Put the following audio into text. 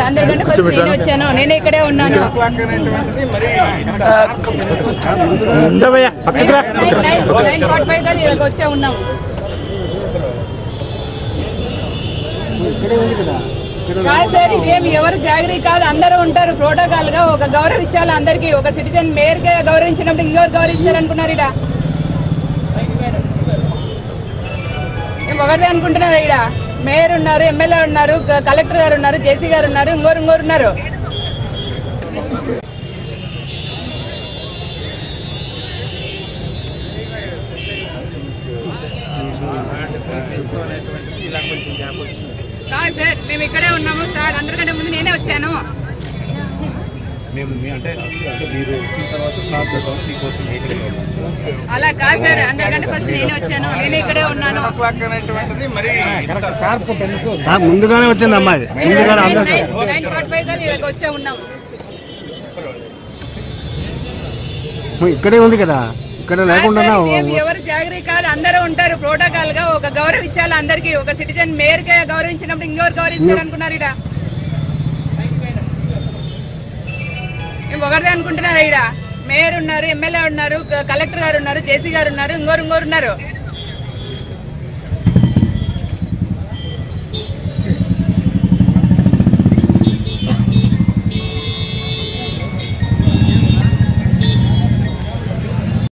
అందరికంటే ఫస్ట్ నేనే వచ్చాను. నేనే ఇక్కడే ఉన్నాను. ఉండవయ్యా పక్కకు రా. నైన్ నైన్ నైన్ ఫార్టీ ఫైవ్గా ఇక్కడికి వచ్చే ఉన్నాము కాదు సార్ ఇదేమి ఎవరు జాగ్రత్త కాదు అందరూ ఉంటారు. ప్రోటోకాల్గా ఒక గౌరవించాలి అందరికి. ఒక సిటిజన్ మేయర్గా గౌరవించినప్పుడు ఇంకెవరు గౌరవించారు అనుకున్నారు ఇడ ఒకటే అనుకుంటున్నారు ఇడ మేయర్ ఉన్నారు ఎమ్మెల్యే ఉన్నారు కలెక్టర్ గారు ఉన్నారు జేసీ గారు ఉన్నారు ఇంకోరు ఇంకోరు ఉన్నారు. కాదు సార్ మేము ఇక్కడే ఉన్నాము సార్ అందరికంటే ముందు నేనే వచ్చాను. మేము అంటే మీరు వచ్చిన తర్వాత స్టాప్ చేద్దాం మీకోసం ఇక్కడే. అలా కాదు సార్ అందరికంటే ఫస్ట్ నేనే వచ్చాను నేనే ఇక్కడే ఉన్నాను. ఆ, ముందుగానే వచ్చింది అమ్మాయి. ముందుగానే అందరూ నైన్ ఫార్టీ ఫైవ్గా ఇక్కడికి వచ్చే ఉన్నాము ఇక్కడే ఉంది కదా ఇక్కడ లేకుండా ఎవరు జాగ్రత్త కాదు అందరూ ఉంటారు ప్రోటోకాల్గా ఒక గౌరవించాలి అందరికి. ఒక సిటిజన్ మేయర్గా గౌరవించినప్పుడు ఇంకెవరు గౌరవించారు అనుకున్నారు ఇడ? ఒకటే అనుకుంటున్నారు ఇక్కడ మేయర్ ఉన్నారు ఎమ్మెల్యే ఉన్నారు కలెక్టర్ గారు ఉన్నారు జేసీ గారు ఉన్నారు ఇంకోరు ఇంకోరు ఉన్నారు.